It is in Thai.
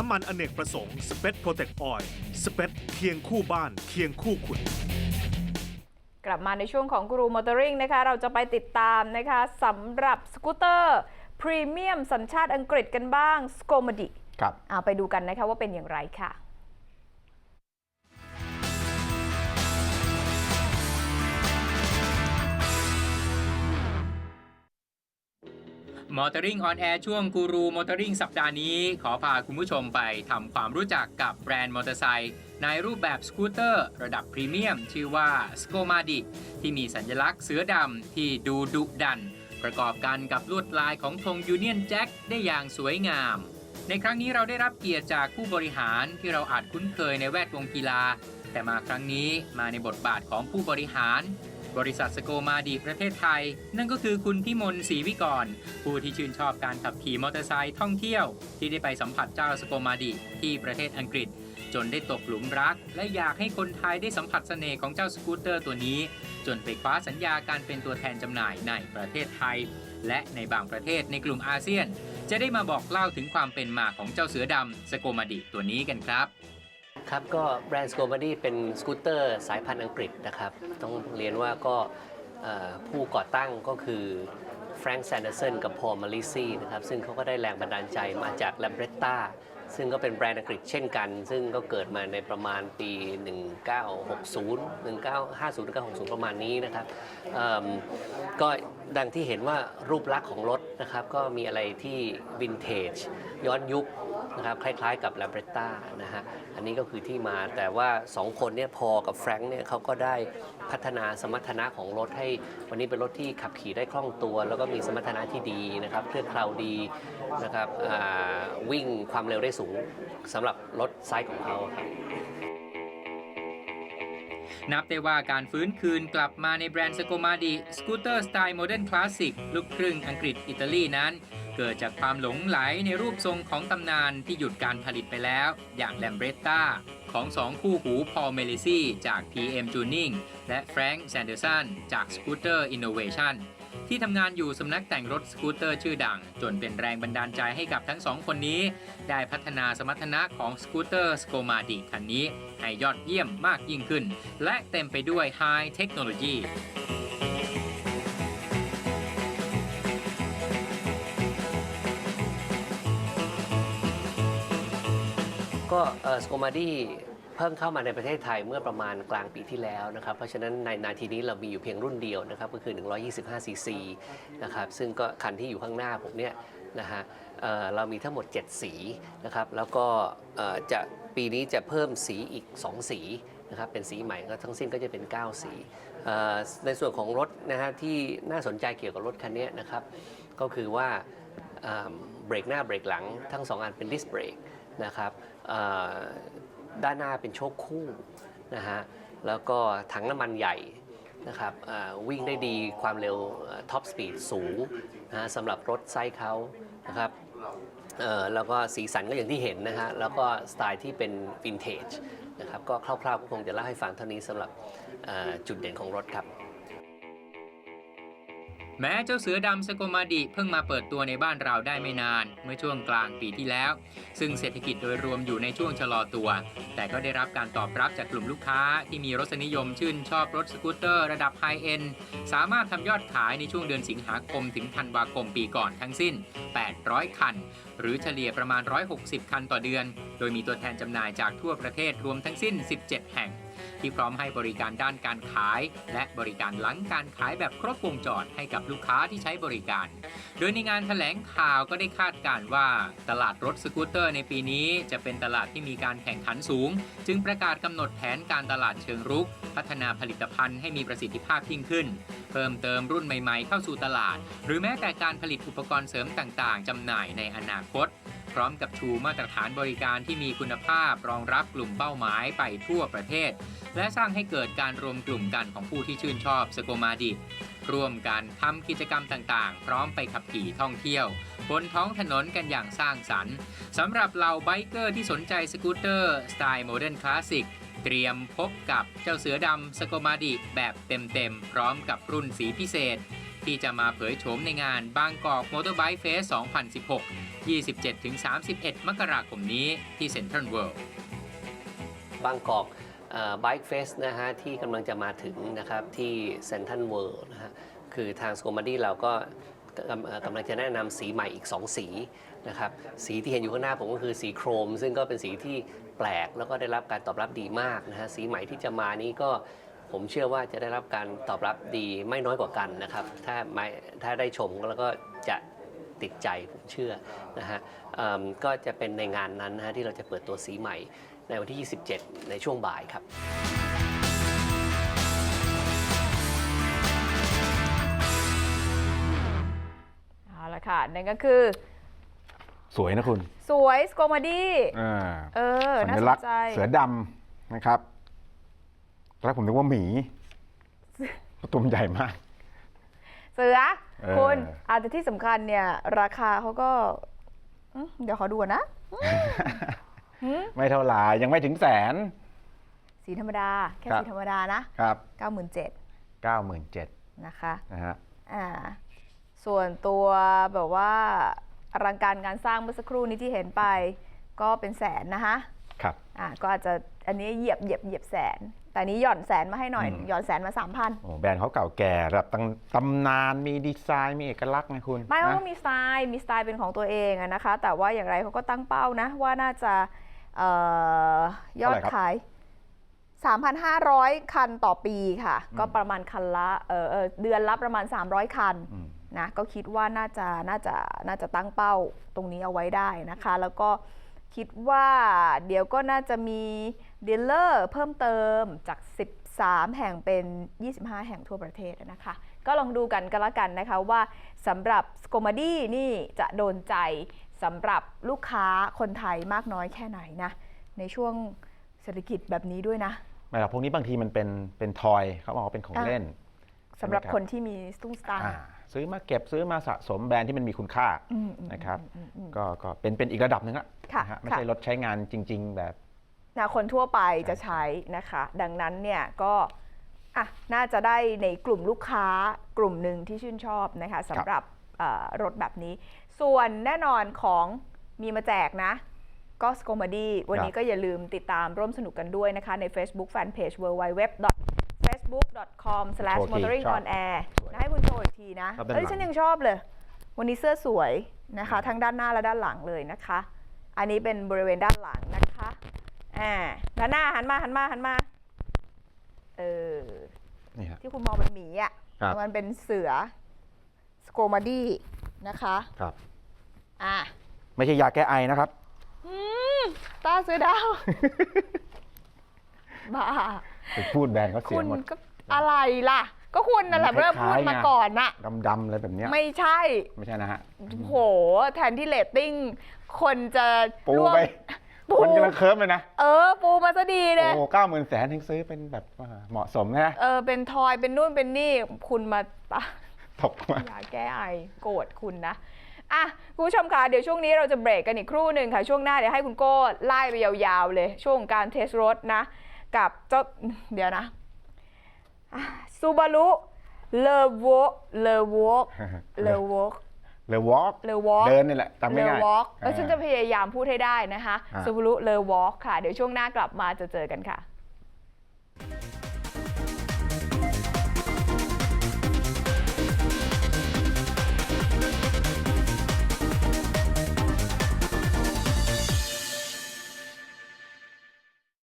น้ำมันอเนกประสงค์สเปซโปรเทคออยล์สเปซเคียงคู่บ้านเคียงคู่คุณ กลับมาในช่วงของกรูมอเตอร์ริงนะคะเราจะไปติดตามนะคะสำหรับสกูตเตอร์พรีเมียมสัญชาติอังกฤษกันบ้างสโกมดิครับเอาไปดูกันนะคะว่าเป็นอย่างไรค่ะ มอเตอร์ริงออนแอร์ช่วงกูรูมอเตอร์ริงสัปดาห์นี้ ขอพาคุณผู้ชมไปทำความรู้จักกับแบรนด์มอเตอร์ไซค์ในรูปแบบสกูตเตอร์ระดับพรีเมียม ชื่อว่า s c o m a d i ที่มีสัญลักษณ์เสือดำที่ดูดุดัน ประกอบกันกับลวดลายของธงยูเนียนแจ็คได้อย่างสวยงาม ในครั้งนี้เราได้รับเกียรติจากผู้บริหารที่เราอาจคุ้นเคยในแวดวงกีฬา แต่มาครั้งนี้มาในบทบาทของผู้บริหาร บริษัทสโกมาดีประเทศไทย นั่นก็คือคุณพิมลศรีวิกร ผู้ที่ชื่นชอบการขับขี่มอเตอร์ไซค์ท่องเที่ยว ที่ได้ไปสัมผัสเจ้าสโกมาดีที่ประเทศอังกฤษ จนได้ตกหลุมรัก และอยากให้คนไทยได้สัมผัสเสน่ห์ของเจ้าสกูตเตอร์ตัวนี้ จนไปคว้าสัญญาการเป็นตัวแทนจำหน่ายในประเทศไทย และในบางประเทศในกลุ่มอาเซียน จะได้มาบอกเล่าถึงความเป็นมาของเจ้าเสือดำสโกมาดีตัวนี้กันครับ ครับก็แบรนด์สโก b ดี้เป็นสกูตเตอร์สายพันธุ์อังกฤษนะครับ ต้องเรียนว่าก็เอ่อผู้ก่อตั้งก็คือแฟรงค์แซนเดอร์สันกับพอลมาริซี่นะครับ ซึ่งเขาก็ได้แรงบันดาลใจมาจากแลมเบรตตาซึ่งก็เป็นแบรนด์อังกฤษเช่นกัน ซึ่งก็เกิดมาในประมาณปี 1960 1950 1960 ประมาณนี้นะครับเอิ่มก็ดังที่เห็นว่ารูปลักษณ์ของรถนะครับ ก็มีอะไรที่วินเทจย้อนยุค นะครับคล้ายๆกับ l a b r e t t a นะฮะอันนี้ก็คือที่มาแต่ว่า 2 คนเนี่ยพอกับแฟรงค์เนี่ยเขาก็ได้พัฒนาสมรรถนะของรถให้วันนี้เป็นรถที่ขับขี่ได้คล่องตัว แล้วก็มีสมรรถนะที่ดีนะครับเครื่องเคลาวดีนะครับวิ่งความเร็วได้สูงสำหรับรถไซส์ของเขาครับนับได้ว่าการฟื้นคืนกลับมาในแบรนด์สโกมาดีสกูตเตอร์สไตล์โมเดิร์นคลาสสิกลูกครึ่งอังกฤษอิตาลีนั้น เกิดจากความหลงไหลในรูปทรงของตำนานที่หยุดการผลิตไปแล้ว อย่างแลมเบรตตาของสองคู่หูพอลเมลิซี่จาก PM Tuning และแฟรงค์แซนเดอร์สันจาก Scooter Innovation ที่ทำงานอยู่สำนักแต่งรถสกูตเตอร์ชื่อดัง จนเป็นแรงบันดาลใจให้กับทั้งสองคนนี้ ได้พัฒนาสมรรถนะของสกูตเตอร์สโกมาดิคันนี้ ให้ยอดเยี่ยมมากยิ่งขึ้น และเต็มไปด้วยไฮเทคโนโลยี ก็สโกมาดี้เพิ่งเข้ามาในประเทศไทยเมื่อประมาณกลางปีที่แล้วนะครับ เพราะฉะนั้นในนาทีนี้เรามีอยู่เพียงรุ่นเดียวนะครับ ก็คือ 125 ซีซีนะครับ ซึ่งก็คันที่อยู่ข้างหน้าผมเนี่ยนะฮะเเรามีทั้งหมด 7 สีนะครับ แล้วก็จะปีนี้จะเพิ่มสีอีก 2 สีนะครับเป็นสีใหม่ก็ทั้งสิ้นก็จะเป็น 9 สี ในส่วนของรถนะฮะที่น่าสนใจเกี่ยวกับรถคันนี้นะครับ ก็คือว่า เบรกหน้าเบรกหลังทั้งสองอันเป็นดิสเบรกนะครับด้านหน้าเป็นโชคคู่นะฮะแล้วก็ถังน้ำมันใหญ่นะครับวิ่งได้ดีความเร็วท็อปสปีดสูงนะฮะสำหรับรถไซส์เขานะครับแล้วก็สีสันก็อย่างที่เห็นนะฮะแล้วก็สไตล์ที่เป็นวินเทจนะครับก็คร่าวๆก็คงจะเล่าให้ฟังเท่านี้สำหรับจุดเด่นของรถครับ แม้เจ้าเสือดำสโกมาดิเพิ่งมาเปิดตัวในบ้านเราได้ไม่นาน เมื่อช่วงกลางปีที่แล้ว ซึ่งเศรษฐกิจโดยรวมอยู่ในช่วงชะลอตัว แต่ก็ได้รับการตอบรับจากกลุ่มลูกค้าที่มีรสนิยมชื่นชอบรถสกูตเตอร์ระดับไฮเอ็นสามารถทำยอดขายในช่วงเดือนสิงหาคมถึงธันวาคมปีก่อนทั้งสิ้น 800 คัน หรือเฉลี่ยประมาณ 160 คันต่อเดือน โดยมีตัวแทนจำหน่ายจากทั่วประเทศรวมทั้งสิ้น 17 แห่ง ที่พร้อมให้บริการด้านการขาย และบริการหลังการขายแบบครบวงจรให้กับลูกค้าที่ใช้บริการ โดยในงานแถลงข่าวก็ได้คาดการณ์ว่าตลาดรถสกูตเตอร์ในปีนี้จะเป็นตลาดที่มีการแข่งขันสูง จึงประกาศกำหนดแผนการตลาดเชิงรุก พัฒนาผลิตภัณฑ์ให้มีประสิทธิภาพยิ่งขึ้น เพิ่มเติมรุ่นใหม่ ๆ เข้าสู่ตลาด หรือแม้แต่การผลิตอุปกรณ์เสริมต่างๆจำหน่ายในอนาคต ร้อมกับชูมาตรฐานบริการที่มีคุณภาพรองรับกลุ่มเป้าหมายไปทั่วประเทศ และสร้างให้เกิดการรวมกลุ่มกันของผู้ที่ชื่นชอบสโกมาดิร่วมกันทำกิจกรรมต่างๆ พร้อมไปขับขี่ท่องเที่ยว บนท้องถนนกันอย่างสร้างสรรค์สำหรับเหล่าไบเกอร์ที่สนใจสกูตเตอร์สไตล์โมเดิร์นคลาสสิกเตรียมพบกับเจ้าเสือดำสโกมาดิแบบเต็มๆ พร้อมกับรุ่นสีพิเศษ ที่จะมาเผยโฉมในงานบางกอกมอเตอร์ไบค์เฟส 2016 27-31 มกราคมนี้ที่เซ็นทรัลเวิลด์บางกอกไบค์เฟสนะฮะที่กำลังจะมาถึงนะครับที่เซนทันเวิลด์นะฮะคือทางสโคมาดี้เราก็กำเอ่อกำลังจะแนะนำสีใหม่อีก 2 สีนะครับสีที่เห็นอยู่ข้างหน้าผมก็คือสีโครม ซึ่งก็เป็นสีที่แปลกแล้วก็ได้รับการตอบรับดีมากนะฮะสีใหม่ที่จะมานี้ก็ผมเชื่อว่าจะได้รับการตอบรับดีไม่น้อยกว่ากันนะครับถ้าไม่ถ้าได้ชมแล้วก็จะ ติดใจผมเชื่อนะฮะเอิ่มก็จะเป็นในงานนั้นนะฮะที่เราจะเปิดตัวสีใหม่ในวันที่ 27 ในช่วงบ่ายครับเอาละค่ะนั่นก็คือ สวยนะคุณ สวยสโกมาดี้อ่าเออสัน่าญสลันกษณ์ใจเสือดำนะครับตอนแรกผมนึกว่าหมีตัวมันใหญ่มาก เสือเออ คุณอาจจะที่สำคัญเนี่ย ราคาเขาก็อืมเดี๋ยวขอดูก่อนนะ ไม่เท่าไหร่ยังไม่ถึงแสน สีธรรมดา แค่ครับสีธรรมดานะครับ97,000 97,000นะคะนะฮะอ่าส่วนตัวแบบว่าอลังการงานสร้างเมื่อสักครู่นี้ที่เห็นไป ก็เป็นแสนนะคะครับอ่าก็อาจจะอันนี้เหยียบเหยียบเหยียบแสน แต่อันนี้หย่อนแสนมาให้หน่อย อืม หย่อนแสนมา3,000โอ้แบรนด์เขาเก่าแก่แบบตั้งตำนานมีดีไซน์มีเอกลักษณ์ไงคุณไม่ว่านะต้องมีสไตล์มีสไตล์เป็นของตัวเองอะนะคะ แต่ว่าอย่างไรเขาก็ตั้งเป้านะ ว่าน่าจะเออยอดเท่าไหร่ครับขาย 3,500 คันต่อปีค่ะก็ประมาณคันละเออเออเดือนละประมาณ 300 คัน อืม นะก็คิดว่าน่าจะน่าจะน่าจะตั้งเป้าตรงนี้เอาไว้ได้นะคะ แล้วก็ คิดว่าเดี๋ยวก็น่าจะมีดีลเลอร์เพิ่มเติมจาก 13 แห่งเป็น 25 แห่งทั่วประเทศนะคะ ก็ลองดูกันกันละกันนะคะว่าสำหรับสโกมาดี้นี่จะโดนใจสำหรับลูกค้าคนไทยมากน้อยแค่ไหนนะ ในช่วงเศรษฐกิจแบบนี้ด้วยนะไม่หรอกพวกนี้บางทีมันเป็นเป็นทอยเขาบอกว่าเป็นของอ่าเล่นสำหรับใช่ไมคนที่มีสตุ้งสตางค์อ่า ซื้อมาเก็บซื้อมาสะสมแบรนด์ที่มันมีคุณค่าอืมอืมนะครับอืมอืมก็ก็เป็นเป็นอีกระดับหนึ่งอะค่ะนะฮะไม่ค่ะใช่รถใช้งานจริง ๆ แบบนะคนทั่วไปจะใช้นะคะ ดังนั้นเนี่ยก็อะน่าจะได้ในกลุ่มลูกค้ากลุ่มหนึ่งที่ชื่นชอบนะคะสำหรับเอ่อรถแบบนี้ ส่วนแน่นอนของมีมาแจกนะก็สโกมาดีวันนี้ก็อย่าลืมติดตามร่วมสนุกกันด้วยนะคะ ใน Facebook Fanpage w w w facebook.com/motoringonair นะ ให้คุณโชว์อีกทีนะชอบด้านหลัง เอ้ยฉันยังชอบเลย วันนี้เสื้อสวยนะคะ ทั้งด้านหน้าและด้านหลังเลยนะคะ อันนี้เป็นบริเวณด้านหลังนะคะอ่าด้านหน้าหันมาหันมาหันมาเออนี่ฮะ ที่คุณมองเป็นหมีอะครับ มันเป็นเสือสโกมาดี้นะคะครับ อะไม่ใช่ยาแก้ไอนะครับตาเสือดาวบ้า ไปพูดแบรนด์เขาเสีคุยณหมด ก็อะไรล่ะ ก็คุณนั่นแหละมันคเริ่มล้ายๆพูดมาไงก่อนน่ะดำๆอะไรแบบเนี้ยไม่ใช่ ไม่ใช่นะฮะโห แทนที่เรตติ้ง คนจะปูร่วมไปปูคนกำลังเคิร์ฟเลยนะ เออ ปูมาซะดีเลย โอ้เก้าหมื่นแสนถึงซื้อเป็นแบบว่าเหมาะสมนะ เออ เป็นทอย เป็นนู่น เป็นนี่ คุณมาปะตกมา อย่าแก้ไอ โกรธคุณนะอะคุณผู้ชมคะเดี๋ยวช่วงนี้เราจะเบรกกันอีกครู่หนึ่งค่ะ ช่วงหน้าเดี๋ยวให้คุณโก้ไล่ไปยาวๆเลย ช่วงการเทสรถนะ กับเจ้าเดี๋ยวนะ ซูบารุเลโวเลโวเลโวเลวอล์กเลวอเดินนี่แหละจำเลง่ายๆวอล์กแล้วฉันจะพยายามพูดให้ได้นะคะอ่าซูบารุเลวอล์กค่ะ เดี๋ยวช่วงหน้ากลับมาจะเจอกันค่ะ